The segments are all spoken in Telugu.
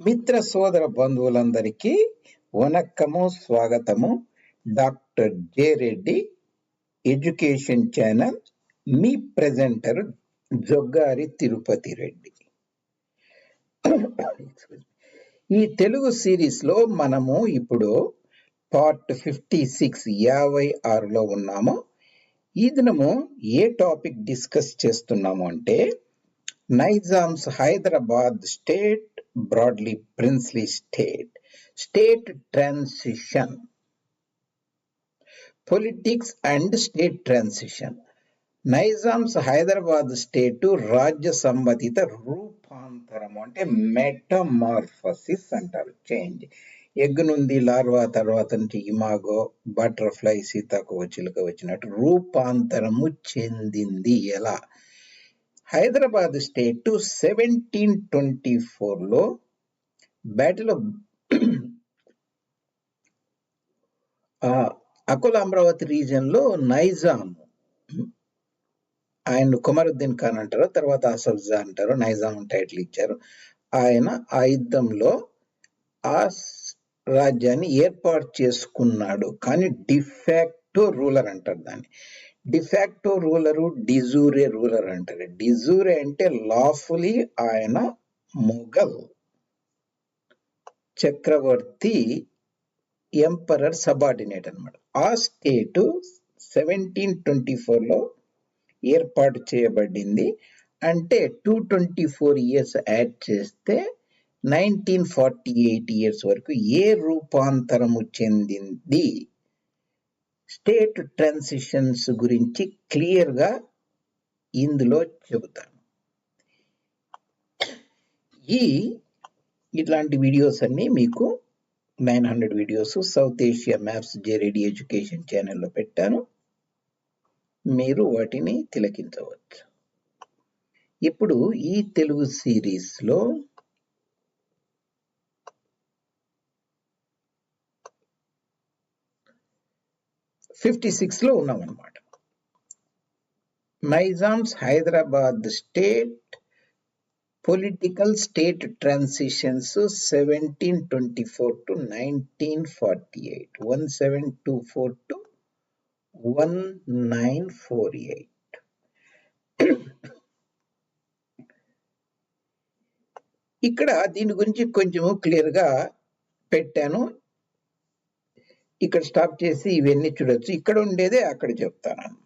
మిత్ర సోదర బంధువులందరికీ వనక్కము స్వాగతము. Doctor J Reddy education channel మీ ప్రెజెంటర్ జొగ్గారి తిరుపతి రెడ్డి. ఈ తెలుగు సిరీస్లో మనము ఇప్పుడు పార్ట్ ఫిఫ్టీ సిక్స్ యాభై ఆరులో ఉన్నాము. ఈ దినము ఏ టాపిక్ డిస్కస్ చేస్తున్నాము అంటే Nizam's Hyderabad state broadly princely state state transition politics and state transition Nizam's Hyderabad state రాజ్య సంబంధిత రూపాంతరం అంటే మెటమార్ఫసిస్ అంటారు. చేంజ్ ఎగ్ నుండి లార్వా తర్వాత నుంచి ఇమాగో బటర్ఫ్లై సీతాకు వచ్చినట్టు రూపాంతరము చెందింది. ఎలా? హైదరాబాద్ స్టేట్ సెవెంటీన్ ట్వంటీ ఫోర్లో బ్యాటిల్ ఆఫ్ అకుల అమరావతి రీజియన్లో నైజాం ఆయన కుమరుద్దీన్ ఖాన్ అంటారు తర్వాత అసఫ్జా అంటారు నైజాం టైటిల్ ఇచ్చారు. ఆయన ఆ యుద్ధంలో ఆ రాజ్యాన్ని ఏర్పాటు చేసుకున్నాడు కానీ డిఫాక్టో రూలర్ అంటారు దాన్ని. డిఫాక్టో రూలరు డిజూరే రూలర్ అంటారు. డిజూరే అంటే లాఫులీ ఆయన మొఘల్ చక్రవర్తి ఎంపరర్ సబార్డినేట్ అనమాట ఆ స్టేటు సెవెంటీన్ ట్వంటీ ఫోర్లో ఏర్పాటు చేయబడింది. అంటే two twenty four years add చేస్తే నైన్టీన్ ఫార్టీ ఎయిట్ ఇయర్స్ వరకు ఏ రూపాంతరము చెందింది? స్టేట్ ట్రాన్సిషన్స్ గురించి క్లియర్గా ఇందులో చెబుతాను. ఈ ఇట్లాంటి వీడియోస్ అన్నీ మీకు nine hundred videos south Asia maps జేరెడీ education ఛానల్లో పెట్టాను. మీరు వాటిని తిలకించవచ్చు. ఇప్పుడు ఈ తెలుగు సిరీస్లో ఫిఫ్టీ సిక్స్లో అనమాట Nizam's Hyderabad state political state transitions seventeen twenty four to nineteen forty eight. One seven two four to one nine four eight. ఇక్కడ దీని గురించి కొంచెము క్లియర్గా పెట్టాను. ఇక్కడ స్టాప్ చేసి ఇవన్నీ చూడొచ్చు. ఇక్కడ ఉండేదే అక్కడ చెప్తాను అనమాట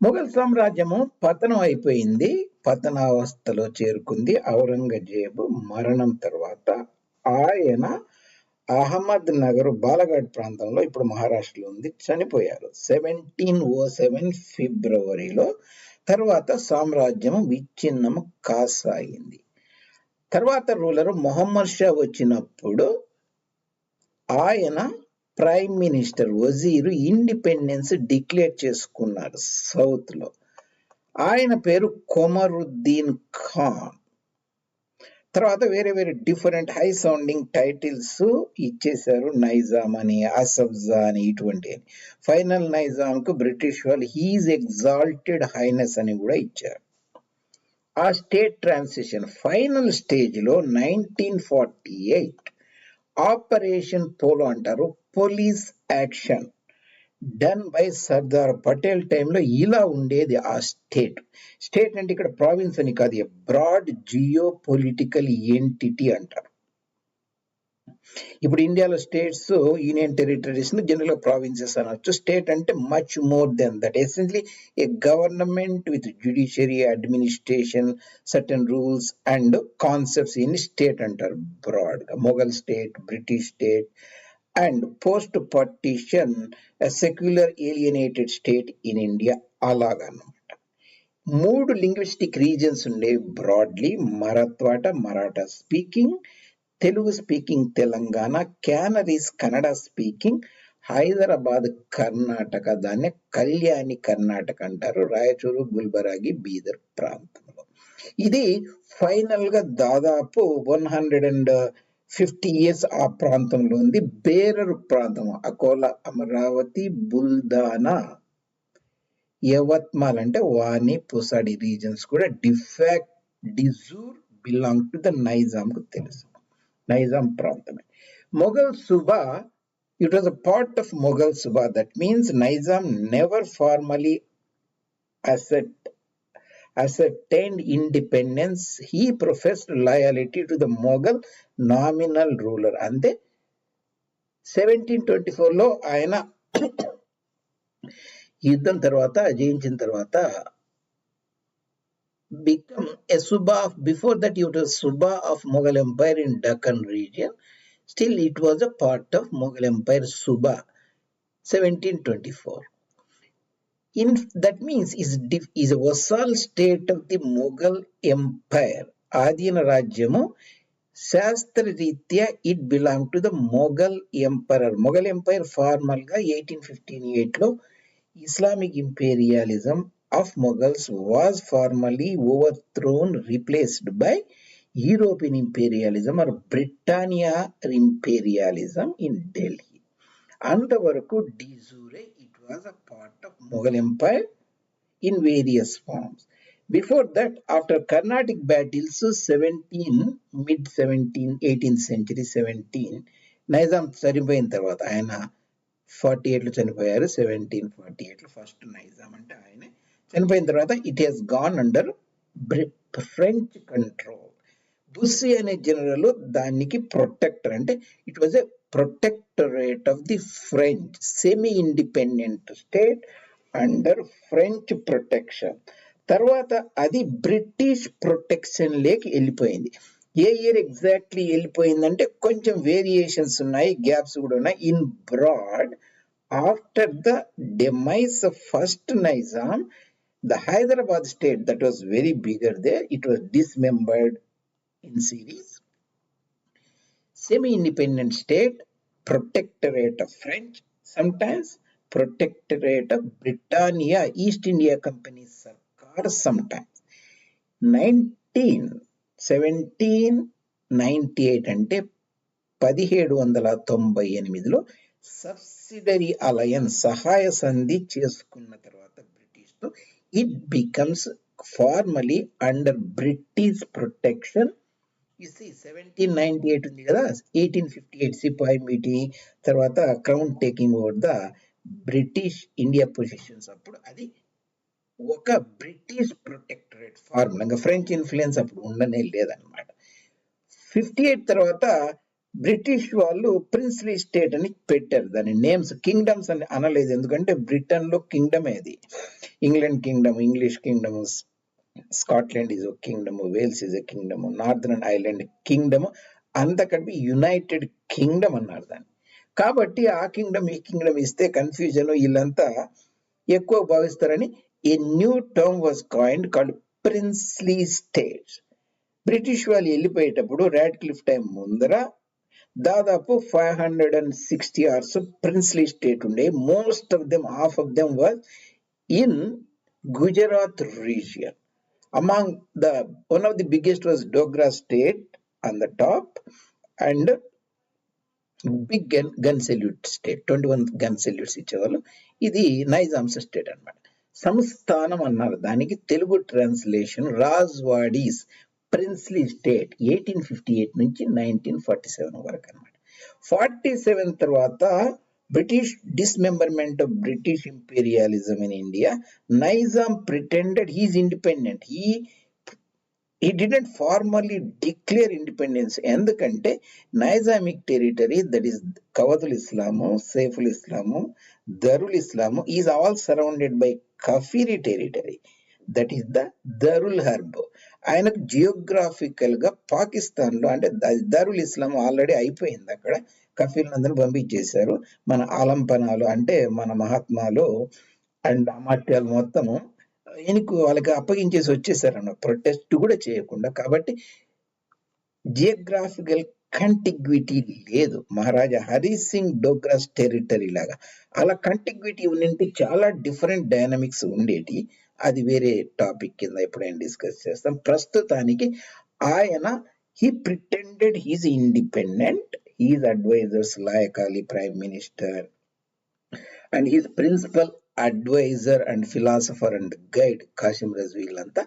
మొఘల్ సామ్రాజ్యము పతనం అయిపోయింది. పతనావస్థలో చేరుకుంది ఔరంగజేబు. మరణం తర్వాత ఆయన అహ్మద్ నగర్ బాలఘాట్ ప్రాంతంలో ఇప్పుడు మహారాష్ట్రలో ఉంది. చనిపోయారు. సెవెంటీన్ ఓ సెవెన్ ఫిబ్రవరిలో తర్వాత సామ్రాజ్యం విచ్ఛిన్నం కాసాగింది తర్వాత రూలర్ మొహమ్మద్ షా వచ్చినప్పుడు ఆయన ప్రైమ్ మినిస్టర్ వజీరు ఇండిపెండెన్స్ డిక్లేర్ చేసుకున్నారు సౌత్లో. ఆయన పేరు కొమరుద్దీన్ ఖాన్. తర్వాత వేరే వేరే డిఫరెంట్ హై సౌండింగ్ టైటిల్స్ ఇచ్చేశారు. నైజాం అని అసఫ్జా అని ఇటువంటి ఫైనల్ నైజాం కు బ్రిటిష్ వాళ్ళు హీజ్ ఎగ్జాల్టెడ్ హైనెస్ అని కూడా ఇచ్చారు. ఆ స్టేట్ ట్రాన్సిషన్ ఫైనల్ స్టేజ్లో nineteen forty eight operation polo అంటారు police action. Done by Sardar Patel టైంలో ఇలా ఉండేది ఆ స్టేట్ స్టేట్ అంటే ఇక్కడ ప్రావిన్స్ అని కాదు బ్రాడ్ జియో పొలిటికల్ ఎంటిటీ అంటారు. ఇప్పుడు ఇండియాలో states union territories general provinces అనొచ్చు. స్టేట్ అంటే much more than that essentially a government with judiciary administration certain rules and concepts in state అంటారు బ్రాడ్గా Mughal state British state and post partition secular alienated state in India అలాగనమాట. మూడు లింగ్విస్టిక్ రీజన్స్ ఉండే broadly Marathwada Maratha speaking Telugu speaking Telangana Kanarese Kannada speaking Hyderabad Karnataka దాన్ని కళ్యాణి కర్ణాటక అంటారు రాయచూరు గుల్బరాగి బీదర్ ప్రాంతంలో. ఇది ఫైనల్గా దాదాపు one hundred and fifty years ఆ ప్రాంతంలో ఉంది. బేరర్ ప్రాంతం అకోలా అమరావతి బుల్దానా యవత్మాల్ అంటే వాణి పుసాడి రీజన్స్ కూడా de facto de jure belong to the Nizam కు తెలుసు. నైజాం ప్రాంతమే. Mughal Subah it was a part of Mughal Subah that means Nizam never formally assert ascertained independence, he professed loyalty to the Mughal nominal ruler. అంతే సెవెంటీన్ ట్వంటీ ఫోర్లో ఆయన యుద్ధం తర్వాత జయించిన తర్వాత become a Suba of, before that it was Suba of Mughal Empire in Deccan region. Still it was a part of Mughal Empire Suba, 1724. In that means is is a vassal state of the Mughal Empire. ఆధీన రాజ్యము శాస్త్రరీత్యా it belong to the Mughal emperor Mughal empire ఫార్మల్గా eighteen fifteen ఎయిట్లో Islamic imperialism of Mughals was formally overthrown replaced by European imperialism or Britannia imperialism in Delhi అంతవరకు డిజూరే was a part of Mughal Empire empire in various forms. Before that, after Carnatic battles, 17, mid 17, 18th century, 17, Nizam చనిపోయిన తర్వాత ఆయన ఫార్టీ ఎయిట్లో చనిపోయారు సెవెంటీన్ ఫార్టీ ఎయిట్లో ఫస్ట్ నైజాం అంటే ఆయన చనిపోయిన తర్వాత it he's gone under French control Bussy అనే జనరల్ దానికి ప్రొటెక్టర్ అంటే it was a protectorate of the French semi independent state under French protection తర్వాత అది బ్రిటిష్ ప్రొటెక్షన్ లేకి వెళ్ళిపోయింది. ఏ ఇయర్ ఎగ్జాక్ట్లీ వెళ్ళిపోయిందంటే కొంచెం వేరియేషన్స్ ఉన్నాయి గ్యాప్స్ కూడా ఉన్నాయి. In broad after the demise first Nizam the Hyderabad state that was very bigger they it was dismembered in series Semi-independent state, protectorate of French, sometimes protectorate of Britannia, East India Company Sarkar, sometimes. 19, 1798 అంటే పదిహేడు వందల తొంభై ఎనిమిదిలో సబ్సిడరీ అలయన్స్ సహాయ సంధి చేసుకున్న తర్వాత బ్రిటిష్తో it becomes formally under British protection seventeen ninety eight ఉంది కదా eighteen fifty eight sepoy mutiny తర్వాత crown taking over the British India positions అప్పుడు అది ఒక బ్రిటిష్ ప్రొటెక్టరేట్ ఫార్ములా ఇంకా ఫ్రెంచ్ ఇన్ఫ్లుయెన్స్ అప్పుడు ఉండనే లేదనమాట ఫిఫ్టీ ఎయిట్ తర్వాత బ్రిటిష్ వాళ్ళు ప్రిన్స్లీ స్టేట్ అని పెట్టారు. దాని నేమ్స్ కింగ్డమ్స్ అని అనలేదు ఎందుకంటే బ్రిటన్లో కింగ్డమ్ ఏది England kingdom English kingdom Scotland is ఒక kingdom Wales is a kingdom Northern Ireland kingdom అంతకంటే యునైటెడ్ కింగ్డమ్ అన్నారు దాన్ని. కాబట్టి ఆ కింగ్డమ్ ఈ కింగ్డమ్ ఇస్తే కన్ఫ్యూజన్ వీళ్ళంతా ఎక్కువ భావిస్తారని a new term was coined called princely states British వాళ్ళు వెళ్ళిపోయేటప్పుడు రాడ్ క్లిఫ్ టైం ముందర దాదాపు five hundred and sixty hours princely state ఉండే. Most of them half of them was in Gujarat region among the one of the biggest was Dogra state on the top and big gun gun salute state twenty one gun salutes ఇచ్చేవాళ్ళు. ఇది నైజామ్స్ స్టేట్ అన్నమాట. సంస్థానం అన్నారు. దానికి Telugu translation రాజ్వాడీస్ princely state eighteen fifty eight నుంచి నైన్టీన్ ఫార్టీ సెవెన్ వరకు అనమాట ఫార్టీ సెవెన్ తర్వాత British dismemberment of British imperialism in India, Nizam pretended he is independent. He he didn't formally declare independence. ఎందుకంటే నైజామిక్ టెరిటరీ దట్ ఈస్ కవతుల్ ఇస్లాము సేఫుల్ ఇస్లాము దరుల్ ఇస్లాము ఈజ్ ఆల్ సరౌండెడ్ బై కఫీరీ టెరిటరీ దట్ ఈస్ ద దరుల్ హర్బ్ ఆయనకు జియోగ్రాఫికల్గా పాకిస్తాన్లో అంటే దరుల్ ఇస్లాం ఆల్రెడీ అయిపోయింది అక్కడ. కఫీర్లందరూ పంపించేశారు. మన ఆలంపనాలు అంటే మన మహాత్మాలు అండ్ అమాత్యాలు మొత్తము ఈయనకు వాళ్ళకి అప్పగించేసి వచ్చేసారన్న ప్రొటెస్ట్ కూడా చేయకుండా. కాబట్టి జియోగ్రాఫికల్ కంటిగ్విటీ లేదు. మహారాజా హరి సింగ్ డోగ్రాస్ టెరిటరీ లాగా. అలా కంటిగ్విటీ ఉన్నింటి చాలా డిఫరెంట్ డైనమిక్స్ ఉండేటి. అది వేరే టాపిక్ కింద ఎప్పుడైనా డిస్కస్ చేస్తాం. ప్రస్తుతానికి ఆయన he pretended his independent. His advisers Laiq Ali prime minister and his principal adviser and philosopher and guide Qasim రజ్ వీళ్ళంతా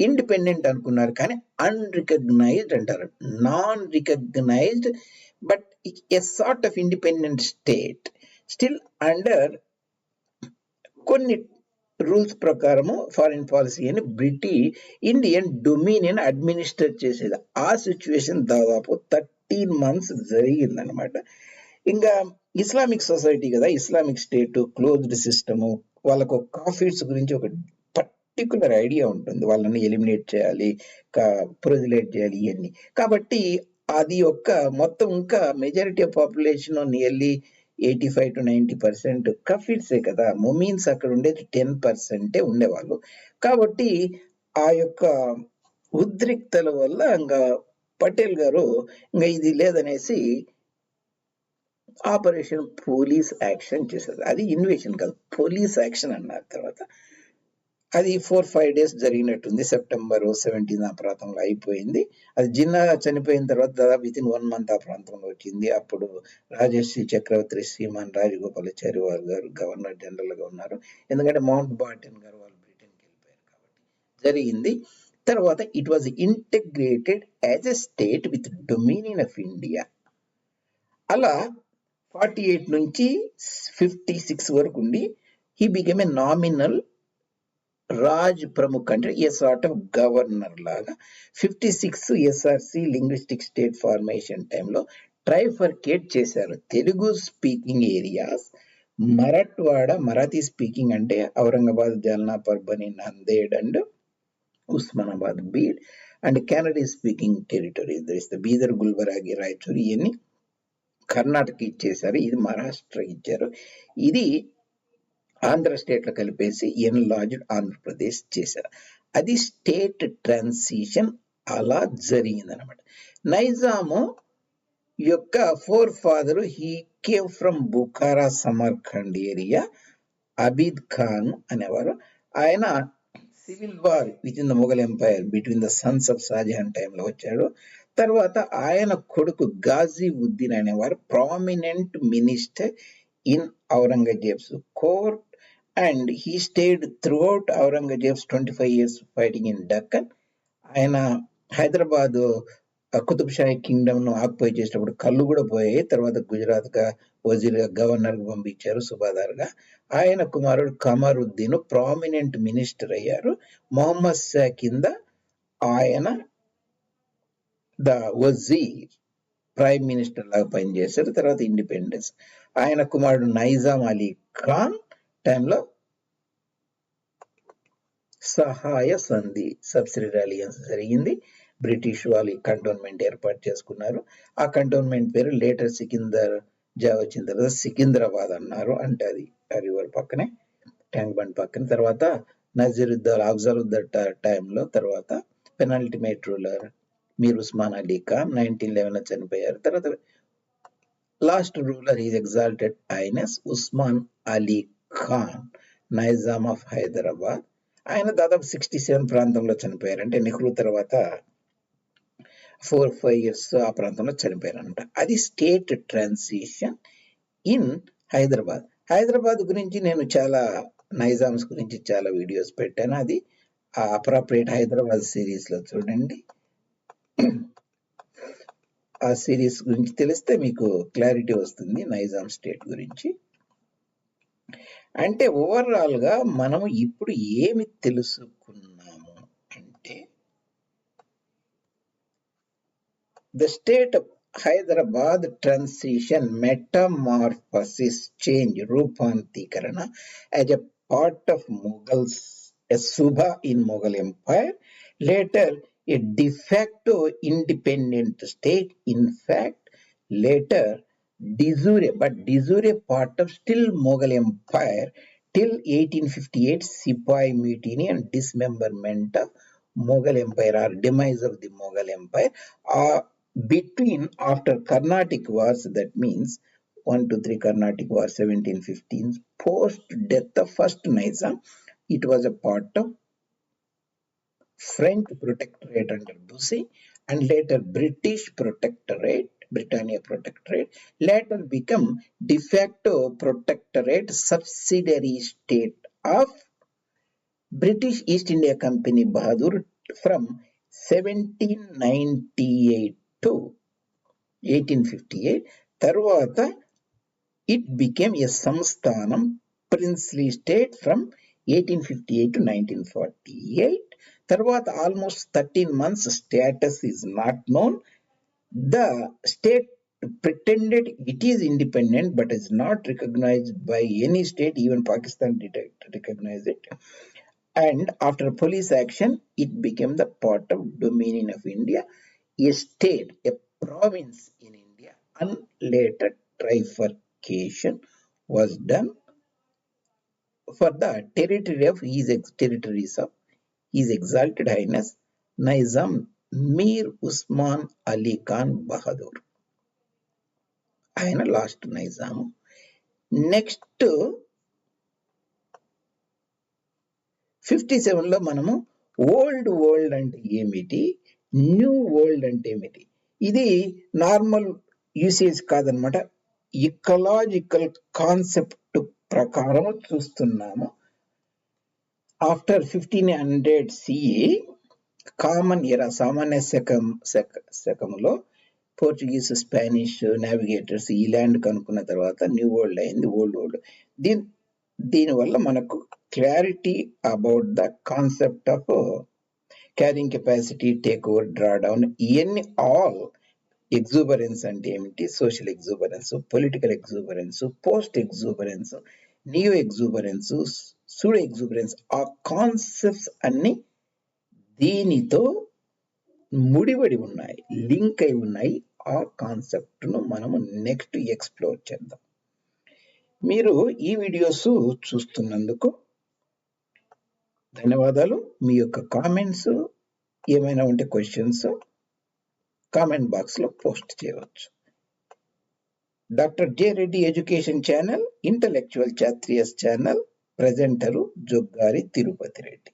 ఇండిపెండెంట్ అనుకున్నారు కానీ అన్రికగ్నైజ్డ్ అంటారు. Non recognised but a sort of independent state still under కొన్ని రూల్స్ ప్రకారము ఫారిన్ పాలసీ అని బ్రిటిష్ ఇండియన్ డొమినియన్ అడ్మినిస్టర్ చేసేది. ఆ సిచ్యువేషన్ దాదాపు థర్టీన్ మంత్స్ జరిగిందనమాట ఇంకా ఇస్లామిక్ సొసైటీ కదా ఇస్లామిక్ స్టేట్ క్లోజ్డ్ సిస్టము వాళ్ళకు కాఫీడ్స్ గురించి ఒక పర్టికులర్ ఐడియా ఉంటుంది. వాళ్ళని ఎలిమినేట్ చేయాలి ప్రొజిలేట్ చేయాలి ఇవన్నీ కాబట్టి అది ఒక్క మొత్తం ఇంకా majority of population nearly eighty five to ninety percent కఫీడ్సే కదా మొమీన్స్ అక్కడ ఉండేది టెన్ పర్సెంటే ఉండేవాళ్ళు. కాబట్టి ఆ యొక్క ఉద్రిక్తల వల్ల ఇంకా పటేల్ గారు ఇంకా ఇది లేదనేసి ఆపరేషన్ పోలీస్ యాక్షన్ చేశారు. అది ఇన్వేషన్ కాదు పోలీస్ యాక్షన్ అన్నారు తర్వాత. అది ఫోర్ ఫైవ్ డేస్ జరిగినట్టుంది. సెప్టెంబర్ సెవెంటీన్ ఆ ప్రాంతంలో అయిపోయింది. అది జిన్నా చనిపోయిన తర్వాత దాదాపు విత్ ఇన్ వన్ మంత్ ఆ ప్రాంతంలో వచ్చింది. అప్పుడు రాజశ్రీ చక్రవర్తి శ్రీమాన్ రాజగోపాలాచారి వారు గారు గవర్నర్ జనరల్గా ఉన్నారు. ఎందుకంటే మౌంట్ బాటన్ గారు వాళ్ళు బ్రిటన్కి వెళ్ళిపోయారు కాబట్టి జరిగింది. తర్వాత it was integrated as a state with dominion of India అలా ఫార్టీ ఎయిట్ నుంచి ఫిఫ్టీ సిక్స్ వరకు ఉండి he became a nominal Raj Pramukh అంటే ఏ సార్ట్ ఆఫ్ గవర్నర్ లాగా. Fifty six SRC linguistic state formation టైంలో ట్రైఫర్కేట్ చేశారు. Telugu speaking areas Marathwada Marathi speaking అంటే Aurangabad Jalna Parbhani Nanded and Osmanabad Beed and Kannada speaking territory the Bidar Gulbarga Raichur ఇవన్నీ కర్ణాటక ఇచ్చేశారు. ఇది మహారాష్ట్ర ఇచ్చారు. ఇది ఆంధ్ర స్టేట్లో కలిపేసి ఎన్లాజ్డ్ ఆంధ్రప్రదేశ్ చేశారు. అది స్టేట్ ట్రాన్సిషన్ అలా జరిగిందనమాట నైజాము యొక్క forefather he came from Bukhara Samarkand area Abid Khan అనేవారు. ఆయన civil war with in the Mughal empire between the sons of Shahjahan టైంలో వచ్చాడు. తర్వాత ఆయన కొడుకు గాజీ ఉద్దీన్ అనేవారు prominent minister in Aurangzeb's court and he stayed throughout Aurangzeb's twenty five years fighting in Deccan ఆయన హైదరాబాద్ కుతుబ్ షాహీ కింగ్డమ్ను ఆక్యుపై చేసినప్పుడు కళ్ళు కూడా పోయాయి. తర్వాత గుజరాత్గా వజీర్గా వజీర్గా గవర్నర్ పంపించారు సుబాదార్గా ఆయన కుమారుడు కమరుద్దీన్ ప్రామినెంట్ మినిస్టర్ అయ్యారు. మొహమ్మద్ షా కింద ఆయన ద వజీర్ ప్రైమ్ మినిస్టర్ లాగా పనిచేశారు. తర్వాత ఇండిపెండెన్స్. ఆయన కుమారుడు నైజాం అలీ ఖాన్ టైంలో సహాయ సంధి సబ్సిడరీ అలియన్స్ జరిగింది. బ్రిటిష్ వాళ్ళు ఈ కంటోన్మెంట్ ఏర్పాటు చేసుకున్నారు. ఆ కంటోన్మెంట్ పేరు లేటర్ సికిందర్ జా వచ్చిన తర్వాత సికింద్రాబాద్ అన్నారు అంటే అది రివర్ పక్కనే ట్యాంక్ బండ్ పక్కన. తర్వాత నజరుద్దౌల్ అఫ్జలుద్దర్ టైంలో తర్వాత penultimate ruler Mir Osman Ali Khan nineteen eleven చనిపోయారు. తర్వాత last ruler is exalted highness Osman Ali Khan Nizam of Hyderabad. ఆయన దాదాపు సిక్స్టీ సెవెన్ ప్రాంతంలో చనిపోయారు. అంటే నెహ్రూ తర్వాత ఫోర్ ఫైవ్ ఇయర్స్ ఆ ప్రాంతంలో చనిపోయారంట అది state transition in Hyderabad. Hyderabad గురించి నేను చాలా నైజామ్స్ గురించి చాలా వీడియోస్ పెట్టాను. అది ఆ అప్రాప్రియేట్ హైదరాబాద్ సిరీస్లో చూడండి. ఆ సిరీస్ గురించి తెలిస్తే మీకు క్లారిటీ వస్తుంది నైజాం స్టేట్ గురించి. అంటే ఓవరాల్గా మనము ఇప్పుడు ఏమి తెలుసుకున్నాం అంటే the state of Hyderabad transition metamorphosis change rupantikarana as a part of mughals a subha in mughal empire later a de facto independent state in fact later de jure but de jure part of still mughal empire till 1858 sipai mutiny and dismemberment of Mughal Empire or demise of the Mughal Empire uh, between after Carnatic wars that means 1 to 3 Carnatic war 1715 post death of first Nizam it was a part of French protectorate under Bussy and later British protectorate, Britannia protectorate, later become de facto protectorate subsidiary state of British East India Company Bahadur from 1798 to 1858 తర్వాత it became a samsthanam princely state from 1858 to 1948 తర్వాత almost 13 months status is not known the state pretended it is independent but is not recognized by any state even pakistan did recognize it and after police action it became the part of dominion of india a state a province in india and later trifurcation was done for the territory of his ex- territories of his exalted highness nizam Mir Usman Ali Khan Bahadur. ఆయన లాస్ట్ నైజాము నెక్స్ట్ ఫిఫ్టీ సెవెన్లో మనము ఓల్డ్ వరల్డ్ అంటే ఏమిటి న్యూ వరల్డ్ అంటే ఏమిటి? ఇది నార్మల్ యూసేజ్ కాదనమాట. ఇకలాజికల్ కాన్సెప్ట్ ప్రకారం చూస్తున్నాము. After fifteen hundred CE common era సామాన్య శకం శక శకములో పోర్చుగీస్ స్పానిష్ నావిగేటర్స్ ఈ ల్యాండ్ కనుక్కున్న తర్వాత న్యూ వరల్డ్ అయింది ఓల్డ్ వరల్డ్. దీని దీనివల్ల మనకు clarity about the concept of carrying capacity take over draw down ఇవన్నీ ఆల్ ఎగ్జూబరెన్స్ అంటే ఏమిటి? Social exuberance political exuberance post exuberance neo exuberance pseudo exuberance ఆ కాన్సెప్ట్స్ అన్ని దీనితో ముడిపడి ఉన్నాయి లింక్ అయి ఉన్నాయి. ఆ కాన్సెప్ట్ను మనము నెక్స్ట్ ఎక్స్ప్లోర్ చేద్దాం. మీరు ఈ వీడియోస్ చూస్తున్నందుకు ధన్యవాదాలు. మీ యొక్క కామెంట్స్ ఏమైనా ఉంటే క్వశ్చన్స్ కామెంట్ బాక్స్లో పోస్ట్ చేయవచ్చు. Doctor J Reddy education channel intellectual చాత్రియస్ channel presenter Joggari Tirupati Reddy